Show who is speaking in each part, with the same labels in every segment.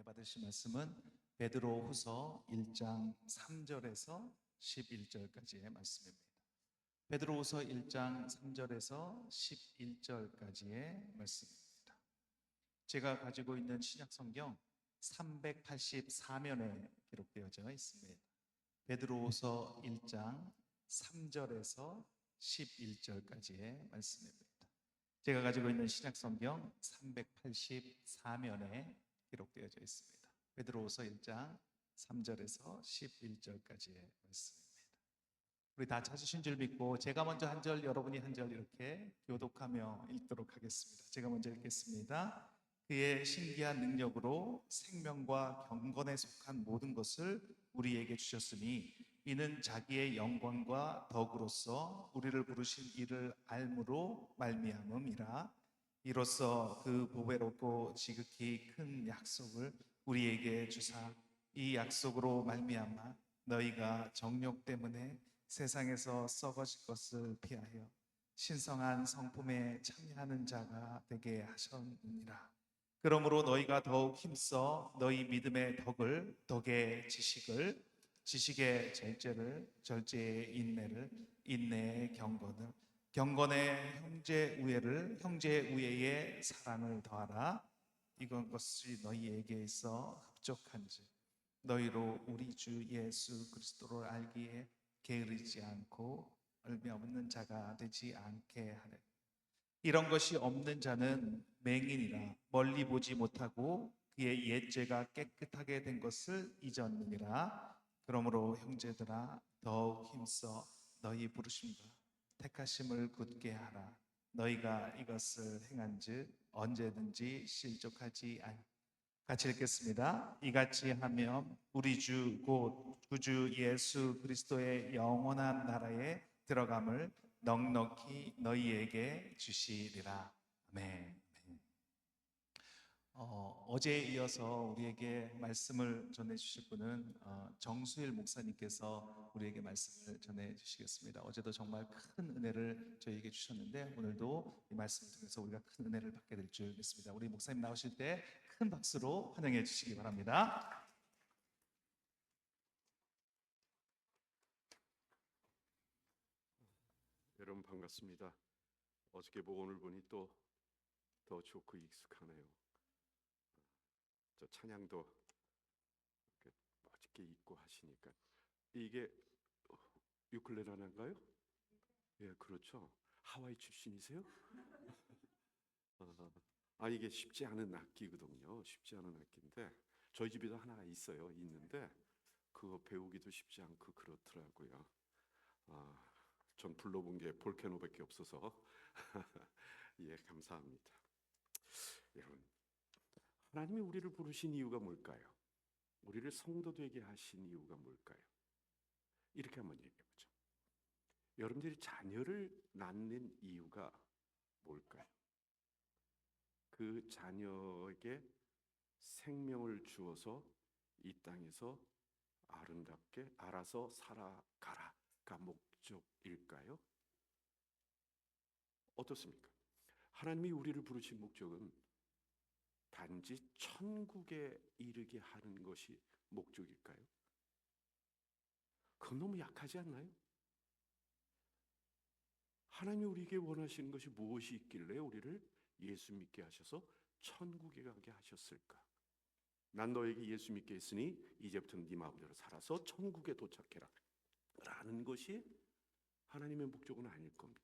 Speaker 1: 은혜 받으신 말씀은 베드로 후서 1장 3절에서 11절까지의 말씀입니다. 베드로 후서 1장 3절에서 11절까지의 말씀입니다. 제가 가지고 있는 신약 성경 384면에 기록되어져 있습니다. 베드로 후서 1장 3절에서 11절까지의 말씀입니다. 제가 가지고 있는 신약 성경 384면에 기록되어져 있습니다. 베드로후서 1장 3절에서 11절까지의 말씀입니다. 우리 다 찾으신 줄 믿고 제가 먼저 한 절 여러분이 한 절 이렇게 교독하며 읽도록 하겠습니다. 제가 먼저 읽겠습니다. 그의 신기한 능력으로 생명과 경건에 속한 모든 것을 우리에게 주셨으니 이는 자기의 영광과 덕으로서 우리를 부르신 이를 알므로 말미암음이라 이로써 그 보배롭고 지극히 큰 약속을 우리에게 주사 이 약속으로 말미암아 너희가 정욕 때문에 세상에서 썩어질 것을 피하여 신성한 성품에 참여하는 자가 되게 하셨느니라. 그러므로 너희가 더욱 힘써 너희 믿음의 덕을 덕의 지식을 지식의 절제를 절제의 인내를 인내의 경건을 경건의 형제 우애를 형제 우애의 사랑을 더하라. 이건 것이 너희에게 있어 흡족한지 너희로 우리 주 예수 그리스도를 알기에 게으르지 않고 얼마 없는 자가 되지 않게 하래. 이런 것이 없는 자는 맹인이라 멀리 보지 못하고 그의 옛죄가 깨끗하게 된 것을 잊었느니라. 그러므로 형제들아 더욱 힘써 너희 부르심과 택하심을 굳게 하라 너희가 이것을 행한즉 언제든지 실족하지 않 같이 읽겠습니다. 이같이 하면 우리 주 곧 구주 예수 그리스도의 영원한 나라에 들어감을 넉넉히 너희에게 주시리라. 아멘. 어, 어제에 이어서 우리에게 말씀을 전해 주실 분은 어, 정수일 목사님께서 우리에게 말씀을 전해 주시겠습니다. 어제도 정말 큰 은혜를 저희에게 주셨는데 오늘도 이 말씀을 통해서 우리가 큰 은혜를 받게 될 줄 믿습니다. 우리 목사님 나오실 때 큰 박수로 환영해 주시기 바랍니다.
Speaker 2: 여러분 반갑습니다. 어저께 보고 오늘 보니 또 더 좋고 익숙하네요. 저 찬양도 멋있게 입고 하시니까 이게 어, 유클레라인가요? 예, 그렇죠. 하와이 출신이세요? 아, 아 이게 쉽지 않은 악기거든요. 쉽지 않은 악기인데 저희 집에도 하나 있어요. 있는데 그거 배우기도 쉽지 않고 그렇더라고요. 아, 전 불러본 게 볼케노밖에 없어서 예 감사합니다. 여러분 하나님이 우리를 부르신 이유가 뭘까요? 우리를 성도 되게 하신 이유가 뭘까요? 이렇게 한번 얘기해 보죠. 여러분들이 자녀를 낳는 이유가 뭘까요? 그 자녀에게 생명을 주어서 이 땅에서 아름답게 알아서 살아가라가 목적일까요? 어떻습니까? 하나님이 우리를 부르신 목적은 단지 천국에 이르게 하는 것이 목적일까요? 그건 너무 약하지 않나요? 하나님이 우리에게 원하시는 것이 무엇이 있길래 우리를 예수 믿게 하셔서 천국에 가게 하셨을까? 난 너에게 예수 믿게 했으니 이제부터는 네 마음대로 살아서 천국에 도착해라. 라는 것이 하나님의 목적은 아닐 겁니다.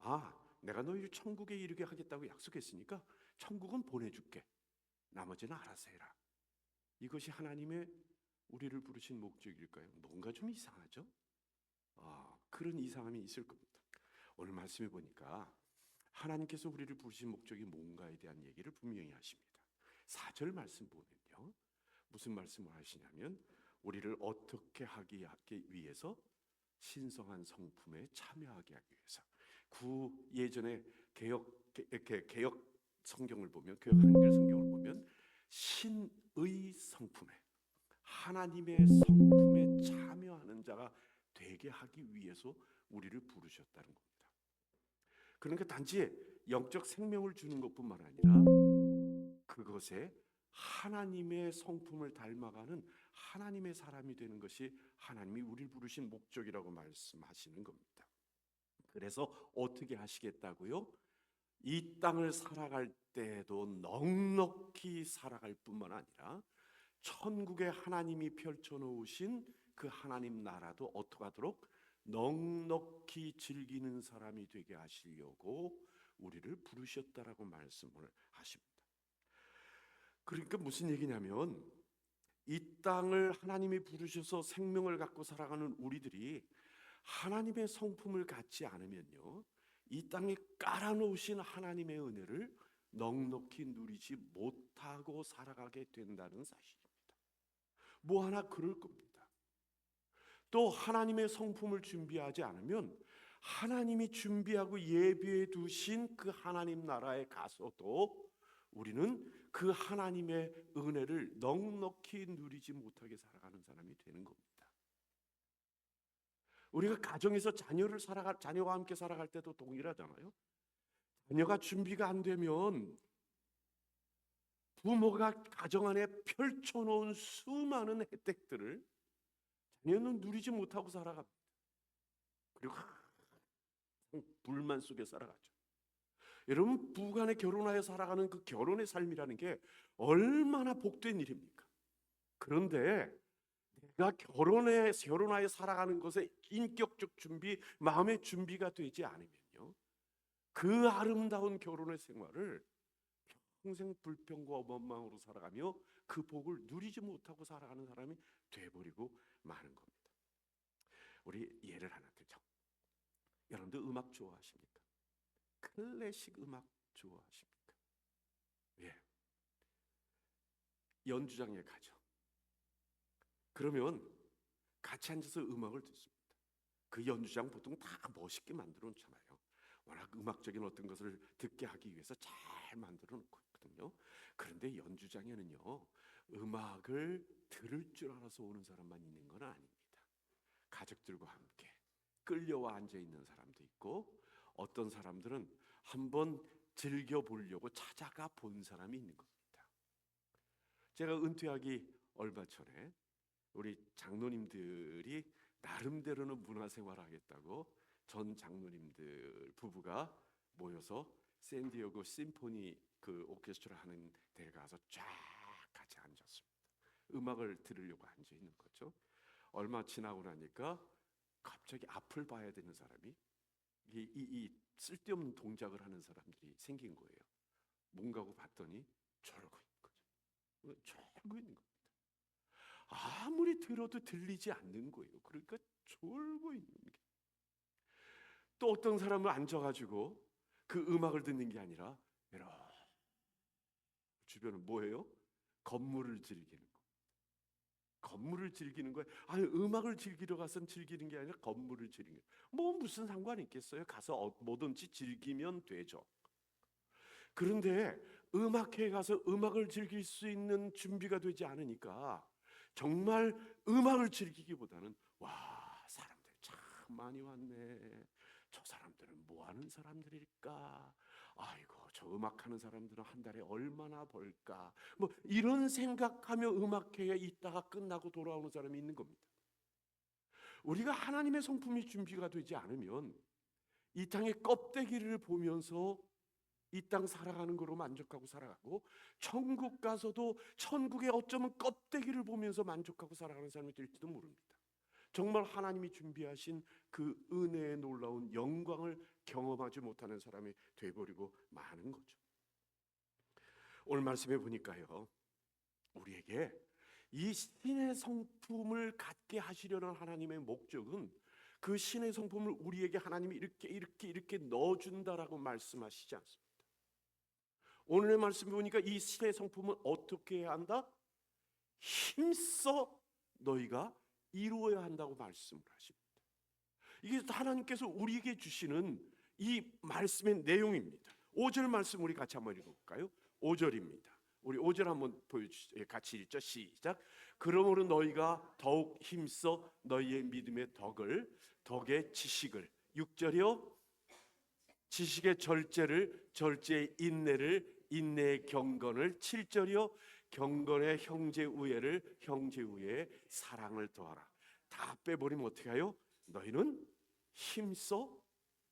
Speaker 2: 아, 내가 너희를 천국에 이르게 하겠다고 약속했으니까 천국은 보내줄게. 나머지는 알아서 해라. 이것이 하나님의 우리를 부르신 목적일까요? 뭔가 좀 이상하죠? 아, 그런 이상함이 있을 겁니다. 오늘 말씀해 보니까 하나님께서 우리를 부르신 목적이 뭔가에 대한 얘기를 분명히 하십니다. 4절 말씀 보면요. 무슨 말씀을 하시냐면 우리를 어떻게 하기 위해서 신성한 성품에 참여하게 하기 위해서 구 예전에 개혁 개, 개혁 성경을 보면 개혁 한글 성경을 보면 신의 성품에 하나님의 성품에 참여하는 자가 되게 하기 위해서 우리를 부르셨다는 겁니다. 그러니까 단지 영적 생명을 주는 것뿐만 아니라 그것에 하나님의 성품을 닮아가는 하나님의 사람이 되는 것이 하나님이 우리를 부르신 목적이라고 말씀하시는 겁니다. 그래서 어떻게 하시겠다고요? 이 땅을 살아갈 때도 넉넉히 살아갈 뿐만 아니라 천국에 하나님이 펼쳐 놓으신 그 하나님 나라도 어떻게 하도록 넉넉히 즐기는 사람이 되게 하시려고 우리를 부르셨다라고 말씀을 하십니다. 그러니까 무슨 얘기냐면 이 땅을 하나님이 부르셔서 생명을 갖고 살아가는 우리들이 하나님의 성품을 갖지 않으면요. 이 땅에 깔아놓으신 하나님의 은혜를 넉넉히 누리지 못하고 살아가게 된다는 사실입니다. 뭐 하나 그럴 겁니다. 또 하나님의 성품을 준비하지 않으면 하나님이 준비하고 예비해 두신 그 하나님 나라에 가서도 우리는 그 하나님의 은혜를 넉넉히 누리지 못하게 살아가는 사람이 되는 겁니다. 우리가 가정에서 자녀를 살아갈 자녀와 함께 살아갈 때도 동일하잖아요. 자녀가 준비가 안 되면 부모가 가정 안에 펼쳐놓은 수많은 혜택들을 자녀는 누리지 못하고 살아갑니다. 그리고 불만 속에 살아가죠. 여러분 부간에 결혼하여 살아가는 그 결혼의 삶이라는 게 얼마나 복된 일입니까? 그런데 내가 결혼에 결혼하여 살아가는 것에 인격적 준비, 마음의 준비가 되지 않으면요, 그 아름다운 결혼의 생활을 평생 불평과 원망으로 살아가며 그 복을 누리지 못하고 살아가는 사람이 돼버리고 마는 겁니다. 우리 예를 하나 들죠. 여러분들 음악 좋아하십니까? 클래식 음악 좋아하십니까? 예. 연주장에 가죠. 그러면 같이 앉아서 음악을 듣습니다. 그 연주장 보통 다 멋있게 만들어 놓잖아요. 워낙 음악적인 어떤 것을 듣게 하기 위해서 잘 만들어 놓고 있거든요. 그런데 연주장에는요, 음악을 들을 줄 알아서 오는 사람만 있는 건 아닙니다. 가족들과 함께 끌려와 앉아 있는 사람도 있고, 어떤 사람들은 한번 즐겨 보려고 찾아가 본 사람이 있는 겁니다. 제가 은퇴하기 얼마 전에 우리 장로님들이 나름대로는 문화생활 하겠다고 전 장로님들 부부가 모여서 샌디에고 심포니 그 오케스트라 하는 데 가서 쫙 같이 앉았습니다. 음악을 들으려고 앉아 있는 거죠. 얼마 지나고 나니까 갑자기 앞을 봐야 되는 사람이 이, 이, 이 쓸데없는 동작을 하는 사람들이 생긴 거예요. 뭔가고 봤더니 저러고 있는 거죠. 저러고 있는 겁니다. 아무리 들어도 들리지 않는 거예요. 그러니까 졸고 있는 게. 또 어떤 사람은 앉아가지고 그 음악을 듣는 게 아니라 이렇게 주변은 뭐예요? 건물을 즐기는 거. 건물을 즐기는 거예요. 아니 음악을 즐기러 가선 즐기는 게 아니라 건물을 즐기는. 뭐 무슨 상관이 있겠어요? 가서 어- 뭐든지 즐기면 되죠. 그런데 음악회에 가서 음악을 즐길 수 있는 준비가 되지 않으니까 정말 음악을 즐기기보다는 와 사람들 참 많이 왔네. 저 사람들은 뭐 하는 사람들일까? 아이고 저 음악하는 사람들은 한 달에 얼마나 벌까? 뭐 이런 생각하며 음악회에 있다가 끝나고 돌아오는 사람이 있는 겁니다. 우리가 하나님의 성품이 준비가 되지 않으면 이 땅의 껍데기를 보면서 이 땅 살아가는 거로 만족하고 살아가고 천국 가서도 천국의 어쩌면 껍데기를 보면서 만족하고 살아가는 사람이 될지도 모릅니다. 정말 하나님이 준비하신 그 은혜의 놀라운 영광을 경험하지 못하는 사람이 돼버리고 마는 거죠. 오늘 말씀해 보니까요, 우리에게 이 신의 성품을 갖게 하시려는 하나님의 목적은 그 신의 성품을 우리에게 하나님이 이렇게 이렇게 이렇게 넣어준다라고 말씀하시지 않습니다. 오늘의 말씀 보니까 이 신의 성품은 어떻게 해야 한다? 힘써 너희가 이루어야 한다고 말씀을 하십니다. 이게 하나님께서 우리에게 주시는 이 말씀의 내용입니다. 5절 말씀 우리 같이 한번 읽어볼까요? 5절입니다. 우리 5절 한번 보여주시죠. 예, 같이 읽죠. 시작. 그러므로 너희가 더욱 힘써 너희의 믿음의 덕을 덕의 지식을 6절이요. 지식의 절제를 절제의 인내를 인내의 경건을 7절이요 경건의 형제 우애를 형제 우애의 사랑을 더하라. 다 빼버리면 어떻게 해요? 너희는 힘써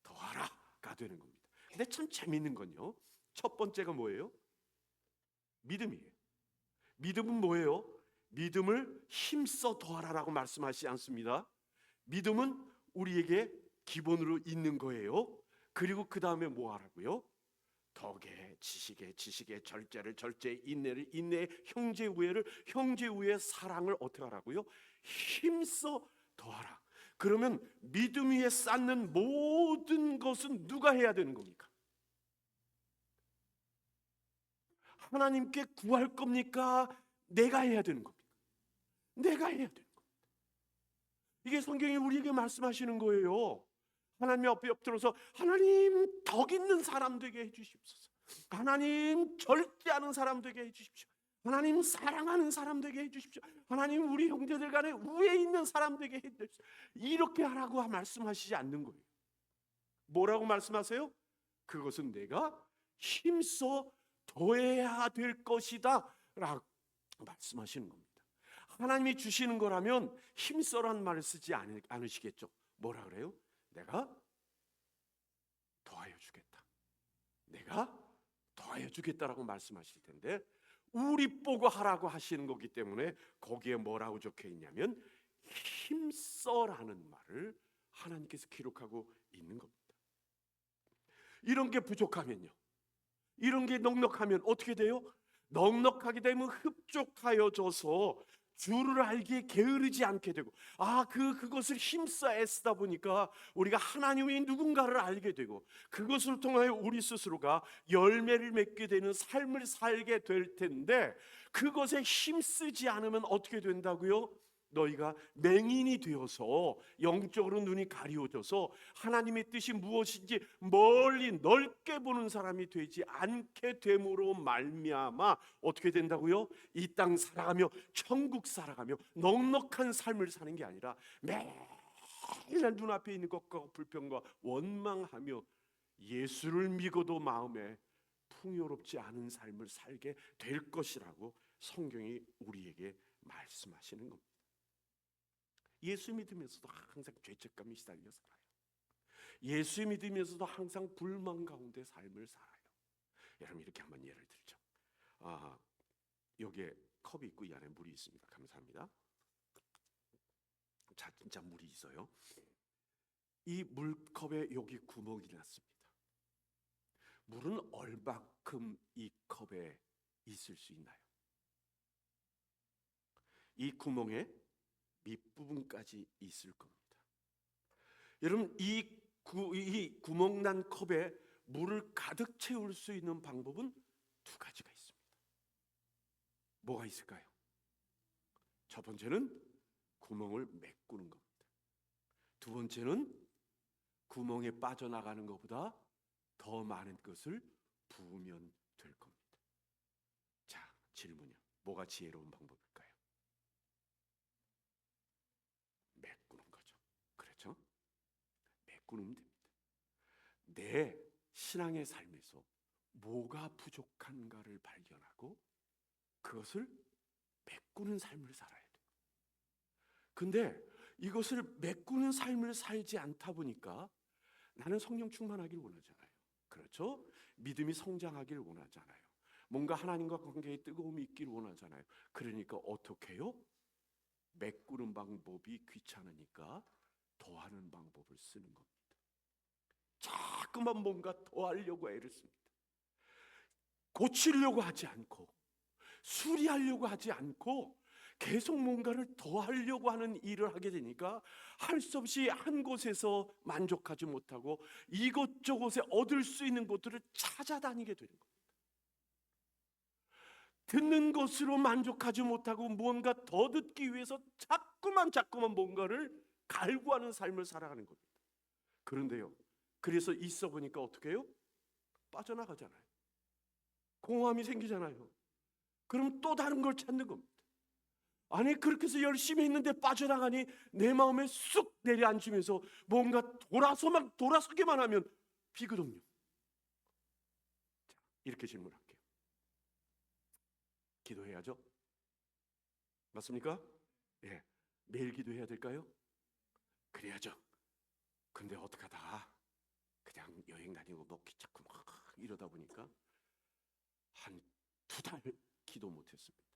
Speaker 2: 더하라가 되는 겁니다. 근데 참 재밌는 건요. 첫 번째가 뭐예요? 믿음이에요. 믿음은 뭐예요? 믿음을 힘써 더하라라고 말씀하시지 않습니다. 믿음은 우리에게 기본으로 있는 거예요. 그리고 그 다음에 뭐 하라고요? 덕에 지식에 지식에 절제를 절제 인내를 인내 형제 우애를 형제 우애 사랑을 어떻게 하라고요? 힘써 더하라. 그러면 믿음 위에 쌓는 모든 것은 누가 해야 되는 겁니까? 하나님께 구할 겁니까? 내가 해야 되는 겁니까? 내가 해야 되는 겁니다. 이게 성경이 우리에게 말씀하시는 거예요. 하나님 앞에 엎드려서 하나님 덕 있는 사람 되게 해주십소서. 하나님 절제하는 사람 되게 해주십시오. 하나님 사랑하는 사람 되게 해주십시오. 하나님 우리 형제들 간에 우애 있는 사람 되게 해주십시오. 이렇게 하라고 말씀하시지 않는 거예요. 뭐라고 말씀하세요? 그것은 내가 힘써 더해야 될 것이다 라고 말씀하시는 겁니다. 하나님이 주시는 거라면 힘써라는 말을 쓰지 않으- 않으시겠죠. 뭐라 그래요? 내가 더하여 주겠다. 내가 더하여 주겠다라고 말씀하실 텐데 우리 보고 하라고 하시는 거기 때문에 거기에 뭐라고 적혀 있냐면 힘써라는 말을 하나님께서 기록하고 있는 겁니다. 이런 게 부족하면요. 이런 게 넉넉하면 어떻게 돼요? 넉넉하게 되면 흡족하여져서 주를 알기에 게으르지 않게 되고 아 그 그것을 힘써 애쓰다 보니까 우리가 하나님의 누군가를 알게 되고 그것을 통하여 우리 스스로가 열매를 맺게 되는 삶을 살게 될 텐데 그것에 힘쓰지 않으면 어떻게 된다고요? 너희가 맹인이 되어서 영적으로 눈이 가리워져서 하나님의 뜻이 무엇인지 멀리 넓게 보는 사람이 되지 않게 됨으로 말미암아 어떻게 된다고요? 이 땅 살아가며 천국 살아가며 넉넉한 삶을 사는 게 아니라 매일 눈앞에 있는 것과 불평과 원망하며 예수를 믿어도 마음에 풍요롭지 않은 삶을 살게 될 것이라고 성경이 우리에게 말씀하시는 겁니다. 예수 믿으면서도 항상 죄책감이 시달려 살아요. 예수 믿으면서도 항상 불만 가운데 삶을 살아요. 여러분 이렇게 한번 예를 들죠. 아 여기에 컵이 있고 이 안에 물이 있습니다. 감사합니다. 자 진짜 물이 있어요. 이 물컵에 여기 구멍이 났습니다. 물은 얼마큼 이 컵에 있을 수 있나요? 이 구멍에 밑부분까지 있을 겁니다. 여러분 이, 구, 이 구멍 난 컵에 물을 가득 채울 수 있는 방법은 두 가지가 있습니다. 뭐가 있을까요? 첫 번째는 구멍을 메꾸는 겁니다. 두 번째는 구멍에 빠져나가는 것보다 더 많은 것을 부으면 될 겁니다. 자, 질문이요. 뭐가 지혜로운 방법일까요? 메꾸는 거죠. 그렇죠? 메꾸면 됩니다. 내 신앙의 삶에서 뭐가 부족한가를 발견하고 그것을 메꾸는 삶을 살아야 돼요. 근데 이것을 메꾸는 삶을 살지 않다 보니까 나는 성령 충만하길 원하잖아요. 그렇죠? 믿음이 성장하길 원하잖아요. 뭔가 하나님과 관계에 뜨거움이 있길 원하잖아요. 그러니까 어떻게 해요? 메꾸는 방법이 귀찮으니까 더하는 방법을 쓰는 겁니다. 자꾸만 뭔가 더 하려고 애를 씁니다. 고치려고 하지 않고 수리하려고 하지 않고 계속 뭔가를 더 하려고 하는 일을 하게 되니까 할 수 없이 한 곳에서 만족하지 못하고 이곳저곳에 얻을 수 있는 것들을 찾아다니게 되는 겁니다. 듣는 것으로 만족하지 못하고 무언가 더 듣기 위해서 자꾸만 자꾸만 뭔가를 갈구하는 삶을 살아가는 겁니다. 그런데요. 그래서 있어 보니까 어떻게 해요? 빠져나가잖아요. 공허함이 생기잖아요. 그럼 또 다른 걸 찾는 겁니다. 아니 그렇게 해서 열심히 했는데 빠져나가니 내 마음에 쑥 내려앉으면서 뭔가 돌아서만 돌아서기만 하면 비거든요. 자, 이렇게 질문할게요. 기도해야죠. 맞습니까? 예. 매일 기도해야 될까요? 그래야죠. 근데 어떡하다. 그냥 여행 다니고 뭐 귀찮고 막 이러다 보니까 한 두 달 기도 못 했습니다.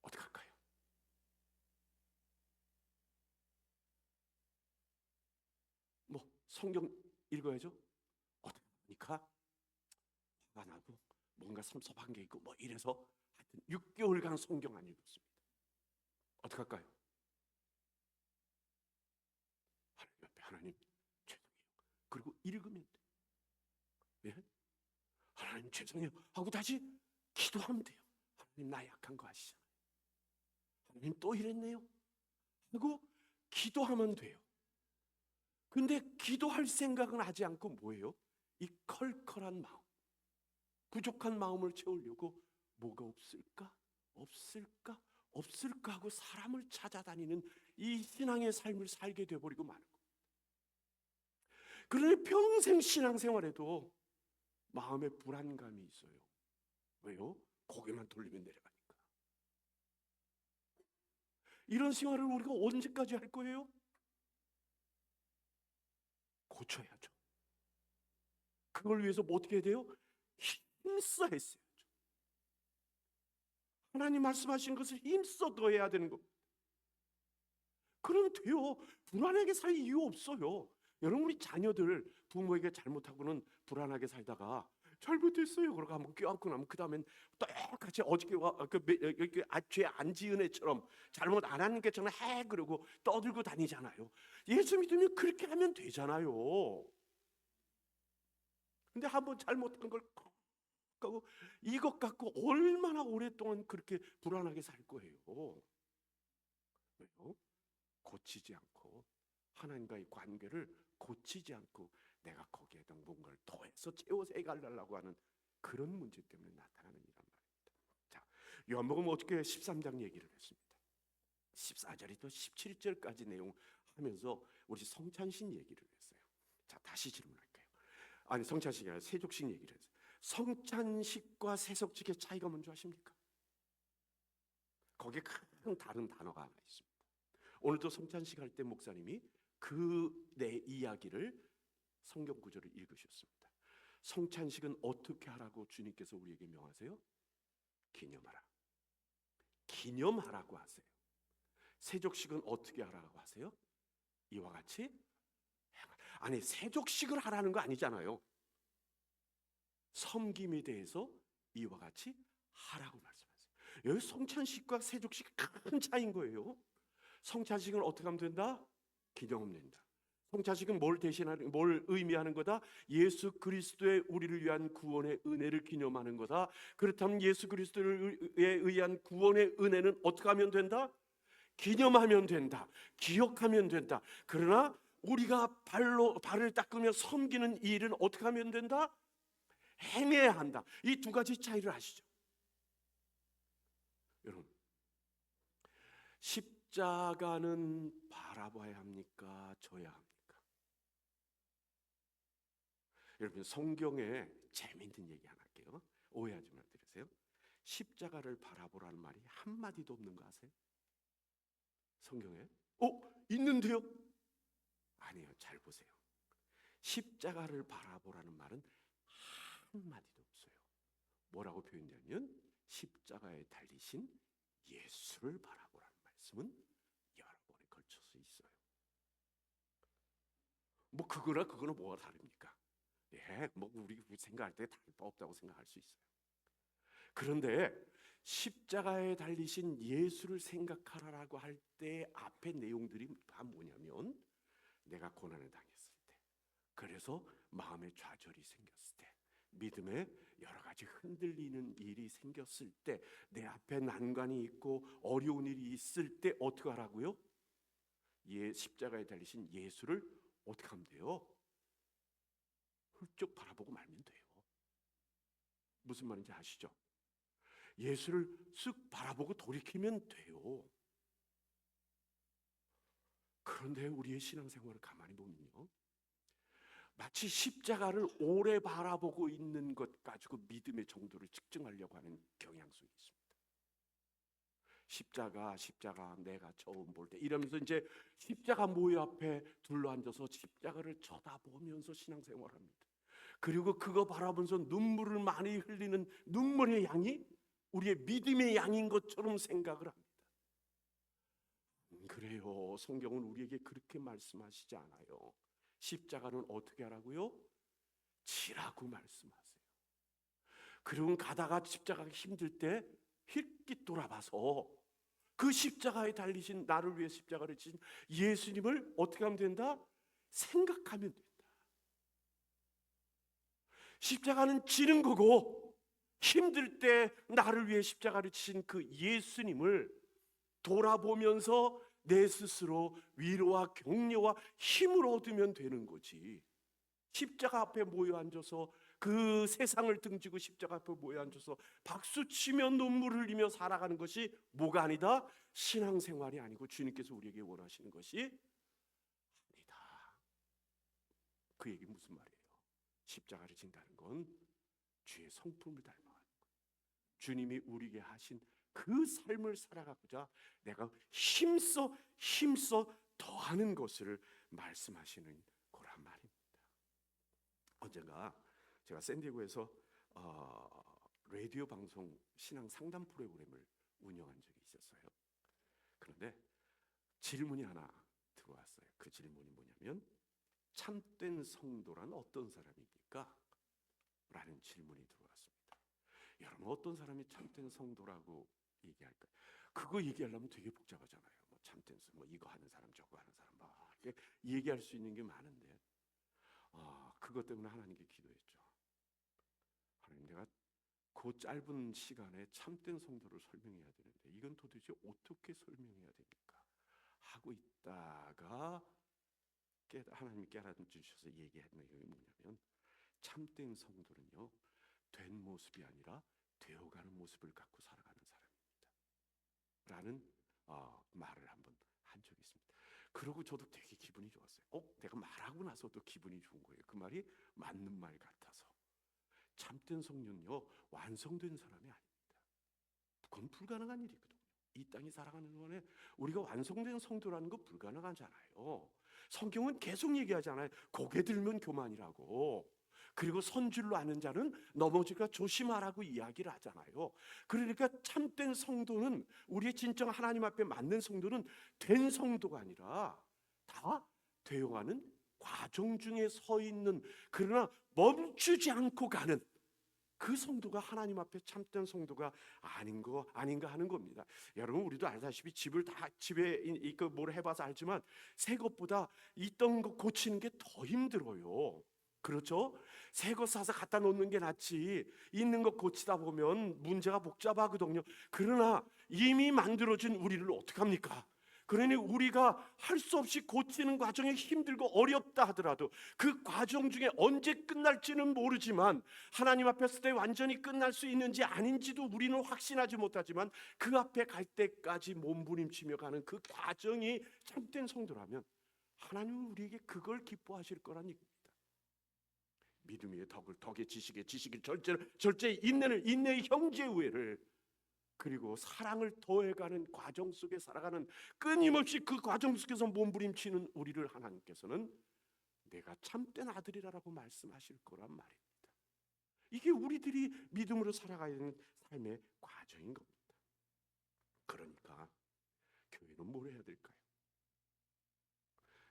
Speaker 2: 어떡할까요? 뭐 성경 읽어야죠. 어떡합니까? 화가 나고 뭔가 섭섭한 게 있고 뭐 이래서 하여튼 6개월간 성경 안 읽었습니다. 어떡할까요? 하나님 옆에 하나님 읽으면 돼. 예? 하나님 죄송해요 하고 다시 기도하면 돼요. 하나님 나 약한 거 아시잖아요. 하나님 또 이랬네요. 하고 기도하면 돼요. 근데 기도할 생각은 하지 않고 뭐예요? 이 컬컬한 마음, 부족한 마음을 채우려고 뭐가 없을까? 없을까? 없을까 하고 사람을 찾아다니는 이 신앙의 삶을 살게 돼버리고 마는. 그러니 평생 신앙생활에도 마음에 불안감이 있어요. 왜요? 고개만 돌리면 내려가니까. 이런 생활을 우리가 언제까지 할 거예요? 고쳐야죠. 그걸 위해서 뭐 어떻게 해야 돼요? 힘써 했어야죠. 하나님 말씀하신 것을 힘써 더해야 되는 거. 그러면 돼요. 불안하게 살 이유 없어요. 여러분 우리 자녀들 부모에게 잘못하고는 불안하게 살다가 잘못했어요. 그러고 한번 껴안고 나면 그 다음엔 똑같이 어저께와 그죄안 지은 애처럼 잘못 안 하는 것처럼 해 그러고 떠들고 다니잖아요. 예수 믿으면 그렇게 하면 되잖아요. 근데 한번 잘못한 걸 하고 이것 갖고 얼마나 오랫동안 그렇게 불안하게 살 거예요. 왜요? 고치지 않고 하나님과의 관계를 고치지 않고 내가 거기에다 뭔가를 더해서 채워서 해갈라고 하는 그런 문제 때문에 나타나는 일란 말입니다. 자, 요한복음 어떻게 13장 얘기를 했습니다. 14절이 또 17절까지 내용 하면서 우리 성찬신 얘기를 했어요. 자, 다시 질문할게요. 아니 성찬식이 아니라 세족식 얘기를 했어요. 성찬식과 세속식의 차이가 뭔지 아십니까? 거기에 큰 다른 단어가 하나 있습니다. 오늘도 성찬식 할 때 목사님이 그 내 이야기를 성경 구절을 읽으셨습니다. 성찬식은 어떻게 하라고 주님께서 우리에게 명하세요? 기념하라. 기념하라고 하세요. 세족식은 어떻게 하라고 하세요? 이와 같이. 아니 세족식을 하라는 거 아니잖아요. 섬김에 대해서 이와 같이 하라고 말씀하세요. 여기 성찬식과 세족식 큰 차이인 거예요. 성찬식은 어떻게 하면 된다? 기념하면 된다. 성찬식은 뭘 대신하는 뭘 의미하는 거다? 예수 그리스도의 우리를 위한 구원의 은혜를 기념하는 거다. 그렇다면 예수 그리스도에 의한 구원의 은혜는 어떻게 하면 된다? 기념하면 된다. 기억하면 된다. 그러나 우리가 발로 발을 닦으며 섬기는 일은 어떻게 하면 된다? 행해야 한다. 이 두 가지 차이를 아시죠? 여러분, 십자가는 바라봐야 합니까? 져야 합니까? 여러분 성경에 재미있는 얘기 하나 할게요. 오해하지 말 들으세요. 십자가를 바라보라는 말이 한 마디도 없는 거 아세요? 성경에? 어 있는데요? 아니요, 잘 보세요. 십자가를 바라보라는 말은 한 마디도 없어요. 뭐라고 표현되냐면 십자가에 달리신 예수를 바라보라는 말씀은 여러 번에 걸쳐서 있어요. 뭐 그거나 그거는 뭐가 다릅니까? 예, 뭐 우리 생각할 때 다를 바 없다고 생각할 수 있어요. 그런데 십자가에 달리신 예수를 생각하라라고 할 때 앞에 내용들이 다 뭐냐면 내가 고난을 당했을 때, 그래서 마음에 좌절이 생겼을 때, 믿음에 여러 가지 흔들리는 일이 생겼을 때, 내 앞에 난관이 있고 어려운 일이 있을 때 어떻게 하라고요? 예, 십자가에 달리신 예수를 어떻게 하면 돼요? 훌쩍 바라보고 말면 돼요. 무슨 말인지 아시죠? 예수를 쓱 바라보고 돌이키면 돼요. 그런데 우리의 신앙생활을 가만히 보면요. 마치 십자가를 오래 바라보고 있는 것 가지고 믿음의 정도를 측정하려고 하는 경향 속에 있습니다. 십자가, 십자가, 내가 처음 볼 때 이러면서 이제 십자가 모여 앞에 둘러앉아서 십자가를 쳐다보면서 신앙생활합니다. 그리고 그거 바라보면서 눈물을 많이 흘리는 눈물의 양이 우리의 믿음의 양인 것처럼 생각을 합니다. 음, 그래요. 성경은 우리에게 그렇게 말씀하시지 않아요. 십자가는 어떻게 하라고요? 지라고 말씀하세요. 그리고 가다가 십자가가 힘들 때 힐끗 돌아봐서 그 십자가에 달리신 나를 위해 십자가를 지신 예수님을 어떻게 하면 된다? 생각하면 된다. 십자가는 지는 거고 힘들 때 나를 위해 십자가를 지신 그 예수님을 돌아보면서 내 스스로 위로와 격려와 힘을 얻으면 되는 거지. 십자가 앞에 모여 앉아서 그 세상을 등지고 십자가 앞에 모여 앉아서 박수 치며 눈물 흘리며 살아가는 것이 뭐가 아니다? 신앙생활이 아니고 주님께서 우리에게 원하시는 것이 아니다. 그 얘기 무슨 말이에요? 십자가를 진다는 건 주의 성품을 닮아가는 거예요. 주님이 우리에게 하신 그 삶을 살아가고자 내가 힘써 힘써 더하는 것을 말씀하시는 거란 말입니다. 언젠가 제가 샌디에고에서 어, 라디오 방송 신앙 상담 프로그램을 운영한 적이 있었어요. 그런데 질문이 하나 들어왔어요. 그 질문이 뭐냐면 참된 성도란 어떤 사람입니까? 라는 질문이 들어왔습니다. 여러분 어떤 사람이 참된 성도라고 얘기할까요? 그거 얘기하려면 되게 복잡하잖아요. 뭐 성, 뭐 이거 하는 사람, 저거 하는 사람, 막 얘기할 수 있는 게 많은데, 아 그것 때문에 하나님께 기도했죠. 하나님 내가 그 짧은 시간에 참된 성도를 설명해야 되는데 이건 도대체 어떻게 설명해야 됩니까? 하고 있다가 깨, 하나님이 깨닫 주셔서 얘기하는 게 뭐냐면 참된 성도는요 된 모습이 아니라 되어가는 모습을 갖고 살아가는. 라는 어, 말을 한번 한 적이 있습니다. 그러고 저도 되게 기분이 좋았어요. 어, 내가 말하고 나서도 기분이 좋은 거예요. 그 말이 맞는 말 같아서. 참된 성령요 완성된 사람이 아닙니다. 그건 불가능한 일이거든요. 이 땅이 살아가는 동안에 우리가 완성된 성도라는 거 불가능하잖아요. 성경은 계속 얘기하잖아요. 고개 들면 교만이라고. 그리고 선줄로 아는 자는 넘어질까 조심하라고 이야기를 하잖아요. 그러니까 참된 성도는 우리의 진정 하나님 앞에 맞는 성도는 된 성도가 아니라 다 되어가는 과정 중에 서 있는 그러나 멈추지 않고 가는 그 성도가 하나님 앞에 참된 성도가 아닌 거 아닌가 하는 겁니다. 여러분 우리도 알다시피 집을 다 집에 이거 뭘 해봐서 알지만 새 것보다 있던 거 고치는 게 더 힘들어요. 그렇죠? 새 거 사서 갖다 놓는 게 낫지. 있는 거 고치다 보면 문제가 복잡하거든요. 그러나 이미 만들어진 우리를 어떻게 합니까? 그러니 우리가 할 수 없이 고치는 과정이 힘들고 어렵다 하더라도 그 과정 중에 언제 끝날지는 모르지만 하나님 앞에 섰을 때 완전히 끝날 수 있는지 아닌지도 우리는 확신하지 못하지만 그 앞에 갈 때까지 몸부림치며 가는 그 과정이 참된 성도라면 하나님은 우리에게 그걸 기뻐하실 얘기입니다. 믿음의 덕을 덕의 지식의 지식의 절제를 절제의 인내를 인내의 형제 우애를 그리고 사랑을 더해가는 과정 속에 살아가는 끊임없이 그 과정 속에서 몸부림치는 우리를 하나님께서는 내가 참된 아들이라고 말씀하실 거란 말입니다. 이게 우리들이 믿음으로 살아가야 하는 삶의 과정인 겁니다. 그러니까 교회는 뭘 해야 될까요?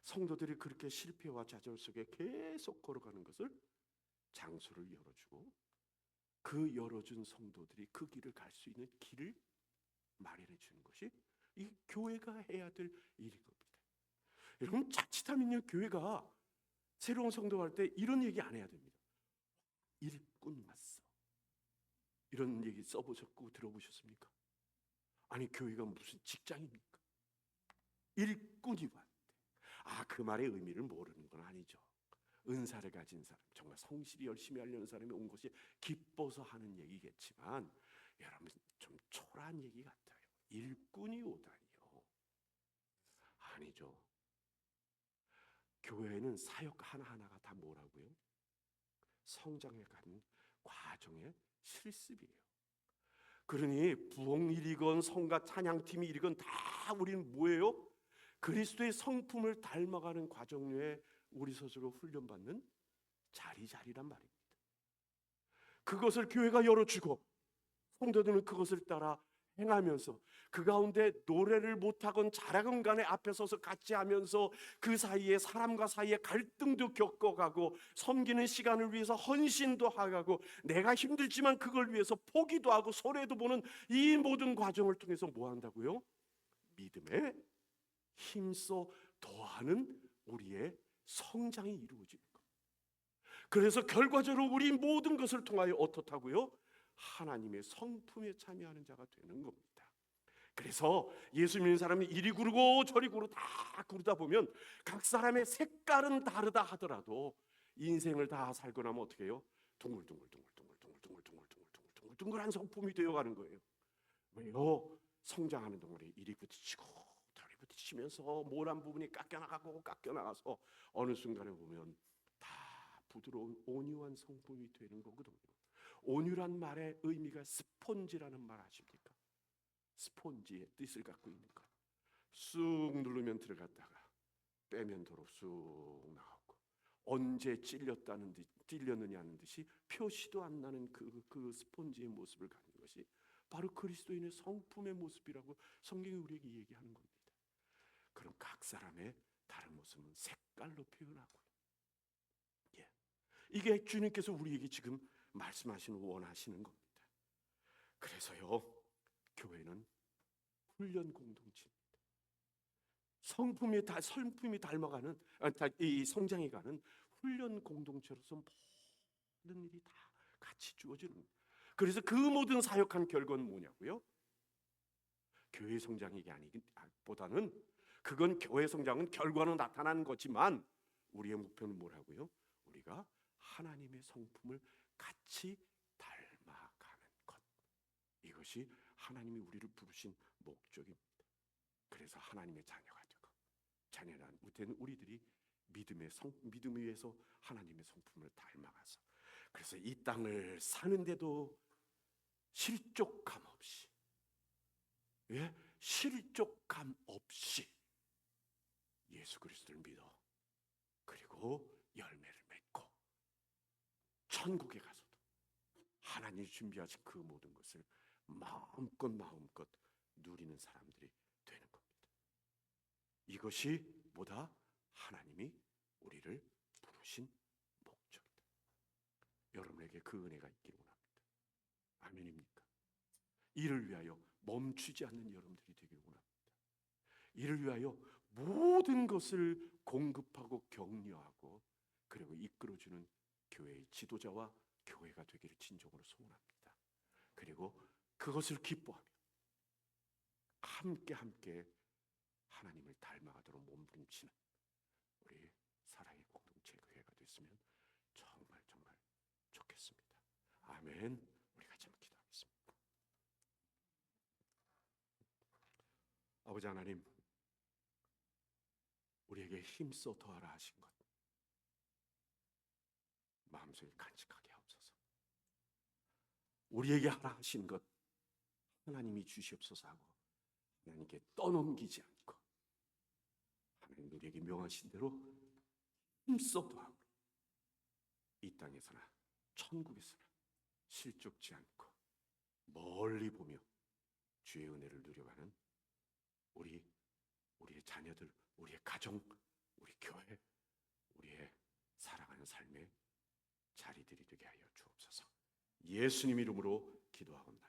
Speaker 2: 성도들이 그렇게 실패와 좌절 속에 계속 걸어가는 것을 장소를 열어주고 그 열어준 성도들이 그 길을 갈 수 있는 길을 마련해 주는 것이 이 교회가 해야 될 일인 겁니다. 여러분 자칫하면요 교회가 새로운 성도 갈때 이런 얘기 안 해야 됩니다. 일꾼 왔어. 이런 얘기 써보셨고 들어보셨습니까? 아니 교회가 무슨 직장입니까? 일꾼이 왔대. 아그 말의 의미를 모르는 건 아니죠. 은사를 가진 사람, 정말 성실히 열심히 하려는 사람이 온 것이 기뻐서 하는 얘기겠지만 여러분 좀 초라한 얘기 같아요. 일꾼이 오다니요. 아니죠. 교회는 사역 하나하나가 다 뭐라고요? 성장해 가는 과정의 실습이에요. 그러니 부흥일이건 성가 찬양팀이 이건 다 우리는 뭐예요? 그리스도의 성품을 닮아가는 과정에 우리 스스로 훈련받는 자리 자리란 말입니다. 그것을 교회가 열어주고 성도들은 그것을 따라 행하면서 그 가운데 노래를 못하건 잘하건 간에 앞에 서서 같이 하면서 그 사이에 사람과 사이에 갈등도 겪어가고 섬기는 시간을 위해서 헌신도 하고 내가 힘들지만 그걸 위해서 포기도 하고 손해도 보는 이 모든 과정을 통해서 뭐 한다고요? 믿음에 힘써 더하는 우리의 성장이 이루어지는 것. 그래서 결과적으로 우리 모든 것을 통하여 어떻다고요? 하나님의 성품에 참여하는 자가 되는 겁니다. 그래서 예수 믿는 사람이 이리 구르고 저리 구르고 다 구르다 보면 각 사람의 색깔은 다르다 하더라도 인생을 다 살고 나면 어떻게 해요? 둥글둥글둥글둥글둥글둥글둥글둥글둥글둥글한 성품이 되어가는 거예요. 왜요? 성장하는 동안에 이리 부딪히고 부딪히면서 모란 부분이 깎여나가고 깎여나가서 어느 순간에 보면 다 부드러운 온유한 성품이 되는 거거든요. 온유란 말의 의미가 스폰지라는 말 아십니까? 스폰지의 뜻을 갖고 있는 것. 쑥 누르면 들어갔다가 빼면 도로 쑥 나오고 언제 찔렸다는 듯 찔렸느냐는 듯이 표시도 안 나는 그, 그 스폰지의 모습을 갖는 것이 바로 그리스도인의 성품의 모습이라고 성경이 우리에게 얘기하는 겁니다. 그럼 각 사람의 다른 모습은 색깔로 표현하고요. 예. 이게 주님께서 우리에게 지금 말씀하시는 원하시는 겁니다. 그래서요, 교회는 훈련 공동체입니다. 성품이 다 성품이 닮아가는 아, 다- 이 성장해 가는 훈련 공동체로서 모든 일이 다 같이 주어지는. 그래서 그 모든 사역한 결과는 뭐냐고요? 교회 성장이 아니보다는 그건 교회 성장은 결과는 나타나는 거지만 우리의 목표는 뭐라고요? 우리가 하나님의 성품을 같이 닮아가는 것. 이것이 하나님이 우리를 부르신 목적입니다. 그래서 하나님의 자녀가 되고 자녀란 우리는 우리들이 믿음의 성 믿음 위에서 하나님의 성품을 닮아가서 그래서 이 땅을 사는데도 실족감 없이 예? 실족감 없이 예수 그리스도를 믿어 그리고 열매를 맺고 천국에 가서도 하나님이 준비하신 그 모든 것을 마음껏 마음껏 누리는 사람들이 되는 겁니다. 이것이 뭐다? 하나님이 우리를 부르신 목적이다. 여러분에게 그 은혜가 있기를 원합니다. 아멘입니까? 이를 위하여 멈추지 않는 여러분들이 되기를 원합니다. 이를 위하여 모든 것을 공급하고 격려하고 그리고 이끌어주는 교회의 지도자와 교회가 되기를 진정으로 소원합니다. 그리고 그것을 기뻐하며 함께 함께 하나님을 닮아가도록 몸부림치는 우리 사랑의 공동체 교회가 됐으면 정말 정말 좋겠습니다. 아멘. 우리 같이 기도하겠습니다. 아버지 하나님, 힘써 더하라 하신 것 마음속에 간직하게 하옵소서. 우리에게 하라 하신 것 하나님이 주시옵소서 하고 하나님께 떠넘기지 않고 하나님 우리에게 명하신 대로 힘써 더하고 이 땅에서나 천국에서나 실족지 않고 멀리 보며 주의 은혜를 누려가는 우리 우리의 자녀들, 우리의 가정, 우리 교회, 우리의 살아가는 삶의 자리들이 되게 하여 주옵소서. 예수님 이름으로 기도하옵나이다.